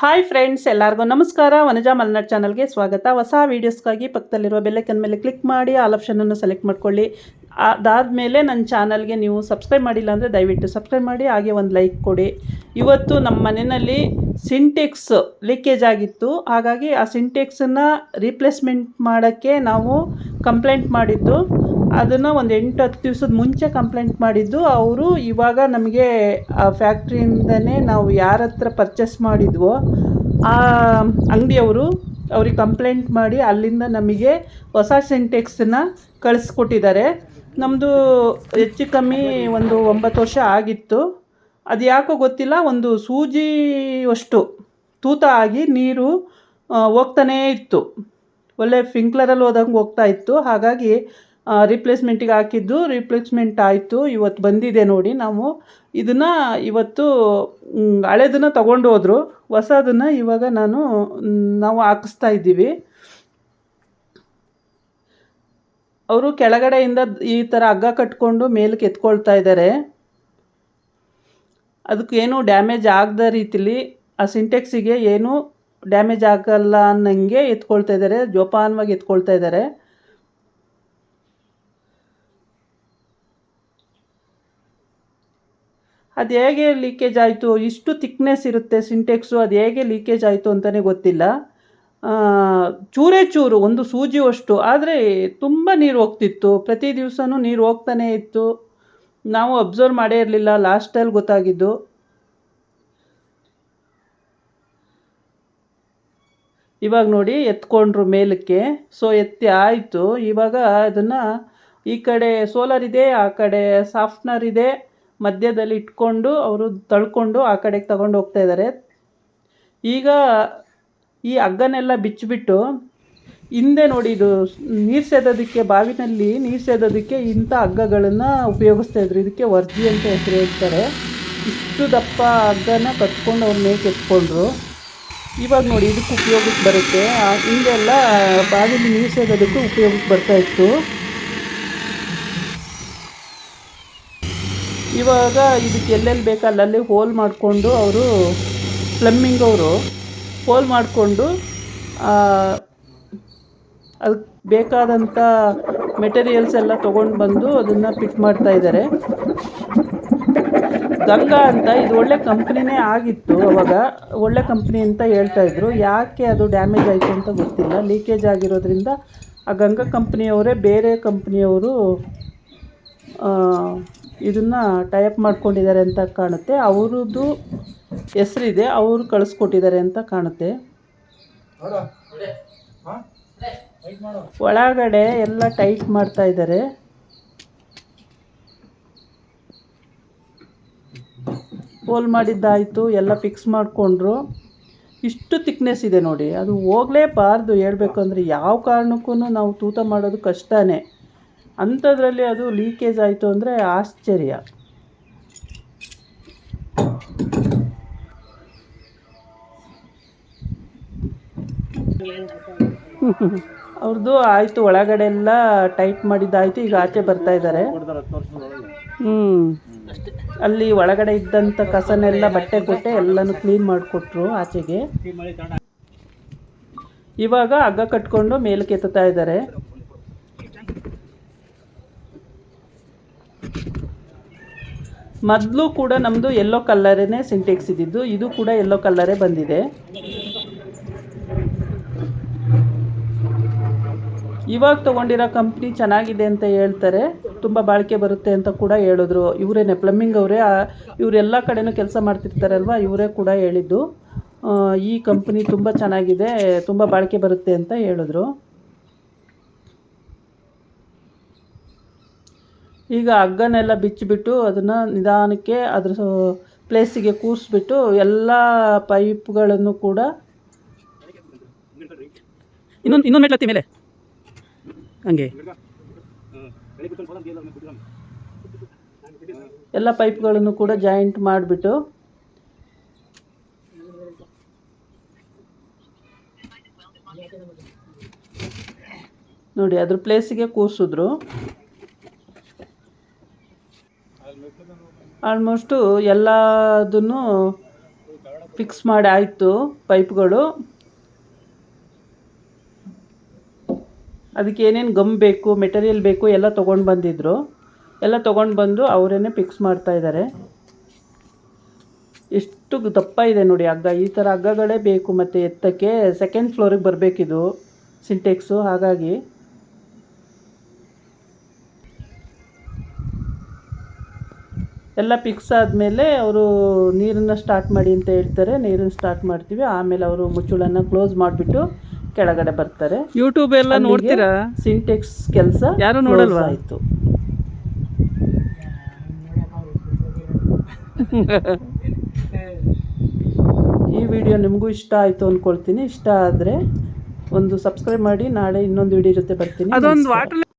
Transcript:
Hi friends, ಎಲ್ಲರಿಗೂ ನಮಸ್ಕಾರ. ವನಜಾ ಮಲ್ನಾಡ್ ಚಾನಲ್ಗೆ ಸ್ವಾಗತ. ಹೊಸ ವೀಡಿಯೋಸ್ಗಾಗಿ ಪಕ್ಕದಲ್ಲಿರುವ ಬೆಲ್ಲೈಕನ್ ಮೇಲೆ ಕ್ಲಿಕ್ ಮಾಡಿ ಆಲ್ ಆಪ್ಷನನ್ನು ಸೆಲೆಕ್ಟ್ ಮಾಡ್ಕೊಳ್ಳಿ. ಅದಾದಮೇಲೆ ನನ್ನ ಚಾನಲ್ಗೆ ನೀವು ಸಬ್ಸ್ಕ್ರೈಬ್ ಮಾಡಿಲ್ಲ ಅಂದರೆ ದಯವಿಟ್ಟು ಸಬ್ಸ್ಕ್ರೈಬ್ ಮಾಡಿ, ಹಾಗೆ ಒಂದು ಲೈಕ್ ಕೊಡಿ. ಇವತ್ತು ನಮ್ಮ ಮನೆಯಲ್ಲಿ ಸಿಂಟೆಕ್ಸ್ ಲೀಕೇಜ್ ಆಗಿತ್ತು. ಹಾಗಾಗಿ ಆ ಸಿಂಟೆಕ್ಸನ್ನು ರೀಪ್ಲೇಸ್ಮೆಂಟ್ ಮಾಡೋಕ್ಕೆ ನಾವು ಕಂಪ್ಲೇಂಟ್ ಮಾಡಿದ್ದು. ಅದನ್ನು ಒಂದು ಎಂಟು ಹತ್ತು ದಿವಸದ ಮುಂಚೆ ಕಂಪ್ಲೇಂಟ್ ಮಾಡಿದ್ದು, ಅವರು ಇವಾಗ ನಮಗೆ ಆ ಫ್ಯಾಕ್ಟ್ರಿಯಿಂದನೇ ನಾವು ಯಾರ ಹತ್ರ ಪರ್ಚೇಸ್ ಮಾಡಿದ್ವೋ, ಆ ಅಂಗಡಿಯವರು ಅವ್ರಿಗೆ ಕಂಪ್ಲೇಂಟ್ ಮಾಡಿ ಅಲ್ಲಿಂದ ನಮಗೆ ಹೊಸ ಸಿಂಟೆಕ್ಸನ್ನ ಕಳಿಸ್ಕೊಟ್ಟಿದ್ದಾರೆ. ನಮ್ಮದು ಹೆಚ್ಚು ಕಮ್ಮಿ ಒಂದು ಒಂಬತ್ತು ವರ್ಷ ಆಗಿತ್ತು. ಅದು ಯಾಕೋ ಗೊತ್ತಿಲ್ಲ, ಒಂದು ಸೂಜಿಯಷ್ಟು ತೂತ ಆಗಿ ನೀರು ಹೋಗ್ತಾನೇ ಇತ್ತು. ಒಳ್ಳೆ ಫಿಂಕ್ಲರಲ್ಲಿ ಹೋದಂಗೆ ಹೋಗ್ತಾ ಇತ್ತು. ಹಾಗಾಗಿ ರಿಪ್ಲೇಸ್ಮೆಂಟಿಗೆ ಹಾಕಿದ್ದು ರಿಪ್ಲೇಸ್ಮೆಂಟ್ ಆಯಿತು. ಇವತ್ತು ಬಂದಿದೆ ನೋಡಿ ನಾವು. ಇದನ್ನು ಇವತ್ತು ಹಳೆದನ್ನು ತೊಗೊಂಡು ಹೋದರು ಹೊಸದನ್ನು ಇವಾಗ ನಾನು ನಾವು ಹಾಕಿಸ್ತಾ ಇದ್ದೀವಿ. ಅವರು ಕೆಳಗಡೆಯಿಂದ ಈ ಥರ ಹಗ್ಗ ಕಟ್ಕೊಂಡು ಮೇಲಕ್ಕೆ ಎತ್ಕೊಳ್ತಾ ಇದ್ದಾರೆ. ಅದಕ್ಕೇನು ಡ್ಯಾಮೇಜ್ ಆಗದ ರೀತಿಲಿ, ಆ ಸಿಂಟೆಕ್ಸಿಗೆ ಏನೂ ಡ್ಯಾಮೇಜ್ ಆಗಲ್ಲ ಅನ್ನಂಗೆ ಎತ್ಕೊಳ್ತಾ ಇದ್ದಾರೆ. ಜೋಪಾನವಾಗಿ ಎತ್ಕೊಳ್ತಾ ಇದ್ದಾರೆ. ಅದು ಹೇಗೆ ಲೀಕೇಜ್ ಆಯಿತು, ಇಷ್ಟು ತಿಕ್ನೆಸ್ ಇರುತ್ತೆ ಸಿಂಟೆಕ್ಸು ಅದು ಹೇಗೆ ಲೀಕೇಜ್ ಆಯಿತು ಅಂತಲೇ ಗೊತ್ತಿಲ್ಲ. ಚೂರೇ ಚೂರು, ಒಂದು ಸೂಜಿ ಅಷ್ಟು. ಆದರೆ ತುಂಬ ನೀರು ಹೋಗ್ತಿತ್ತು. ಪ್ರತಿ ದಿವಸವೂ ನೀರು ಹೋಗ್ತಾನೇ ಇತ್ತು. ನಾವು ಅಬ್ಸರ್ವ್ ಮಾಡೇ ಇರಲಿಲ್ಲ ಲಾಸ್ಟಲ್ಲಿ ಗೊತ್ತಾಗಿದ್ದು. ಇವಾಗ ನೋಡಿ, ಎತ್ಕೊಂಡ್ರು ಮೇಲಕ್ಕೆ. ಸೊ ಎತ್ತಿ ಆಯಿತು. ಇವಾಗ ಅದನ್ನು ಈ ಕಡೆ ಸೋಲಾರ್ ಇದೆ, ಆ ಕಡೆ ಸಾಫ್ಟ್ನರ್ ಇದೆ. ಮಧ್ಯದಲ್ಲಿ ಇಟ್ಕೊಂಡು ಅವರು ತಳ್ಕೊಂಡು ಆ ಕಡೆಗೆ ತಗೊಂಡು ಹೋಗ್ತಾ ಇದ್ದಾರೆ. ಈಗ ಈ ಹಗ್ಗನೆಲ್ಲ ಬಿಚ್ಚಿಬಿಟ್ಟು ಹಿಂದೆ ನೋಡಿ ಇದು ನೀರು ಸೇದೋದಕ್ಕೆ ಬಾವಿನಲ್ಲಿ ನೀರು ಸೇದೋದಕ್ಕೆ ಇಂಥ ಹಗ್ಗಗಳನ್ನು ಉಪಯೋಗಿಸ್ತಾ ಇದ್ರು. ಇದಕ್ಕೆ ವರ್ಜಿ ಅಂತ ಹೆಸರು ಹೇಳ್ತಾರೆ. ಇಷ್ಟು ದಪ್ಪ ಹಗ್ಗನ ಕಟ್ಕೊಂಡು ಅವ್ರು ಮೇಕೆ ಎತ್ಕೊಂಡ್ರು. ಇವಾಗ ನೋಡಿ ಇದಕ್ಕೆ ಉಪಯೋಗಕ್ಕೆ ಬರುತ್ತೆ. ಹಿಂದೆಲ್ಲ ಬಾವಿಲಿ ನೀರು ಸೇದೋದಕ್ಕೆ ಉಪಯೋಗಕ್ಕೆ ಬರ್ತಾ ಇವಾಗ ಇದಕ್ಕೆ ಎಲ್ಲೆಲ್ಲಿ ಬೇಕೋ ಅಲ್ಲಲ್ಲಿ ಹೋಲ್ ಮಾಡಿಕೊಂಡು ಅವರು ಪ್ಲಮ್ಮಿಂಗ್ ಅವರು ಹೋಲ್ ಮಾಡಿಕೊಂಡು ಅದಕ್ಕೆ ಬೇಕಾದಂಥ ಮೆಟೀರಿಯಲ್ಸ್ ಎಲ್ಲ ತೊಗೊಂಡು ಬಂದು ಅದನ್ನು ಫಿಟ್ ಮಾಡ್ತಾ ಇದ್ದಾರೆ. ಗಂಗಾ ಅಂತ ಇದು ಒಳ್ಳೆ ಕಂಪ್ನಿನೇ ಆಗಿತ್ತು ಅವಾಗ. ಒಳ್ಳೆ ಕಂಪ್ನಿ ಅಂತ ಹೇಳ್ತಾ ಇದ್ರು. ಯಾಕೆ ಅದು ಡ್ಯಾಮೇಜ್ ಆಯಿತು ಅಂತ ಗೊತ್ತಿಲ್ಲ. ಲೀಕೇಜ್ ಆಗಿರೋದ್ರಿಂದ ಆ ಗಂಗಾ ಕಂಪ್ನಿಯವರೇ ಬೇರೆ ಕಂಪ್ನಿಯವರು ಇದನ್ನು ಟೈಪ್ ಮಾಡ್ಕೊಂಡಿದ್ದಾರೆ ಅಂತ ಕಾಣುತ್ತೆ. ಅವರದ್ದು ಹೆಸರಿದೆ, ಅವರು ಕಳಿಸ್ಕೊಟ್ಟಿದ್ದಾರೆ ಅಂತ ಕಾಣುತ್ತೆ. ಒಳಗಡೆ ಎಲ್ಲ ಟೈಟ್ ಮಾಡ್ತಾ ಇದ್ದಾರೆ. ಹೋಲ್ ಮಾಡಿದ್ದಾಯಿತು, ಎಲ್ಲ ಫಿಕ್ಸ್ ಮಾಡಿಕೊಂಡ್ರು. ಇಷ್ಟು ತಿಕ್ನೆಸ್ ಇದೆ ನೋಡಿ. ಅದು ಹೋಗಲೇಬಾರ್ದು ಹೇಳಬೇಕು ಅಂದರೆ ಯಾವ ಕಾರಣಕ್ಕೂ ನಾವು ತೂತ ಮಾಡೋದು ಕಷ್ಟನೇ. ಅಂಥದ್ರಲ್ಲಿ ಅದು ಲೀಕೇಜ್ ಆಯಿತು ಅಂದರೆ ಆಶ್ಚರ್ಯ. ಅವ್ರದ್ದು ಆಯಿತು, ಒಳಗಡೆ ಎಲ್ಲ ಟೈಟ್ ಮಾಡಿದ್ದಾಯಿತು, ಈಗ ಆಚೆ ಬರ್ತಾ ಇದ್ದಾರೆ. ಹ್ಞೂ ಅಲ್ಲಿ ಒಳಗಡೆ ಇದ್ದಂಥ ಕಸನೆಲ್ಲ ಬಟ್ಟೆ ಕೊಟ್ಟೆ, ಎಲ್ಲನೂ ಕ್ಲೀನ್ ಮಾಡಿಕೊಟ್ರು ಆಚೆಗೆ. ಇವಾಗ ಹಗ್ಗ ಕಟ್ಕೊಂಡು ಮೇಲಕ್ಕೆ ಎತ್ತುತ್ತಾ ಇದ್ದಾರೆ. ಮೊದಲು ಕೂಡ ನಮ್ಮದು ಎಲ್ಲೋ ಕಲ್ಲರೇ ಸಿಂಟೆಕ್ಸ್ ಇದ್ದಿದ್ದು, ಇದು ಕೂಡ ಎಲ್ಲೋ ಕಲ್ಲರೇ ಬಂದಿದೆ. ಇವಾಗ ತೊಗೊಂಡಿರೋ ಕಂಪ್ನಿ ಚೆನ್ನಾಗಿದೆ ಅಂತ ಹೇಳ್ತಾರೆ, ತುಂಬ ಬಾಳಿಕೆ ಬರುತ್ತೆ ಅಂತ ಕೂಡ ಹೇಳಿದ್ರು. ಇವರೇನೆ ಪ್ಲಮ್ಮಿಂಗ್ ಅವರೇ ಇವರೆಲ್ಲ ಕಡೆನೂ ಕೆಲಸ ಮಾಡ್ತಿರ್ತಾರಲ್ವ, ಇವರೇ ಕೂಡ ಹೇಳಿದ್ದು. ಈ ಕಂಪ್ನಿ ತುಂಬ ಚೆನ್ನಾಗಿದೆ, ತುಂಬ ಬಾಳಿಕೆ ಬರುತ್ತೆ ಅಂತ ಹೇಳಿದ್ರು. ಈಗ ಹಗ್ಗನೆಲ್ಲ ಬಿಚ್ಚಿಬಿಟ್ಟು ಅದನ್ನು ನಿಧಾನಕ್ಕೆ ಅದ್ರ ಪ್ಲೇಸಿಗೆ ಕೂರಿಸ್ಬಿಟ್ಟು ಎಲ್ಲ ಪೈಪ್ಗಳನ್ನು ಕೂಡ ಇನ್ನೊಂದು ಇನ್ನೊಂದು ಮೆಟ್ಲತ್ತಿ ಮೇಲೆ. ಹಂಗೆ. ಎಲ್ಲ ಪೈಪ್ಗಳನ್ನು ಕೂಡ ಜಾಯಿಂಟ್ ಮಾಡಿಬಿಟ್ಟು ನೋಡಿ ಅದ್ರ ಪ್ಲೇಸಿಗೆ ಕೂರಿಸಿದ್ರು. ಆಲ್ಮೋಸ್ಟು ಎಲ್ಲದನ್ನು ಫಿಕ್ಸ್ ಮಾಡಿ ಆಯಿತು ಪೈಪ್ಗಳು. ಅದಕ್ಕೆ ಏನೇನು ಗಮ್ ಬೇಕು, ಮೆಟೀರಿಯಲ್ ಬೇಕು ಎಲ್ಲ ತೊಗೊಂಡು ಬಂದಿದ್ರು. ಎಲ್ಲ ತೊಗೊಂಡು ಬಂದು ಅವರೇ ಫಿಕ್ಸ್ ಮಾಡ್ತಾ ಇದ್ದಾರೆ ಎಷ್ಟು ದಪ್ಪ ಇದೆ ನೋಡಿ ಹಗ್ಗ. ಈ ಥರ ಹಗ್ಗಗಳೇ ಬೇಕು ಮತ್ತು ಎತ್ತಕ್ಕೆ ಸೆಕೆಂಡ್ ಫ್ಲೋರಿಗೆ ಬರಬೇಕಿದು ಸಿಂಟೆಕ್ಸು ಹಾಗಾಗಿ. ಎಲ್ಲ ಫಿಕ್ಸ್ ಆದಮೇಲೆ ಅವರು ನೀರನ್ನು ಸ್ಟಾರ್ಟ್ ಮಾಡಿ ಅಂತ ಹೇಳ್ತಾರೆ. ನೀರನ್ನು ಸ್ಟಾರ್ಟ್ ಮಾಡ್ತೀವಿ. ಆಮೇಲೆ ಅವರು ಮುಚ್ಚುಳನ್ನು ಕ್ಲೋಸ್ ಮಾಡಿಬಿಟ್ಟು ಕೆಳಗಡೆ ಬರ್ತಾರೆ. ಯೂಟ್ಯೂಬ್ ಎಲ್ಲ ನೋಡ್ತೀರಾ? ಸಿಂಟೆಕ್ಸ್ ಕೆಲಸ ಯಾರು ನೋಡಲ್ವಾ? ಆಯಿತು. ಈ ವಿಡಿಯೋ ನಿಮಗೂ ಇಷ್ಟ ಆಯಿತು ಅಂದ್ಕೊಳ್ತೀನಿ ಇಷ್ಟ ಆದರೆ ಒಂದು ಸಬ್ಸ್ಕ್ರೈಬ್ ಮಾಡಿ ನಾಳೆ ಇನ್ನೊಂದು ವಿಡಿಯೋ ಜೊತೆ ಬರ್ತೀನಿ. ಅದೊಂದು ವಾಟರ್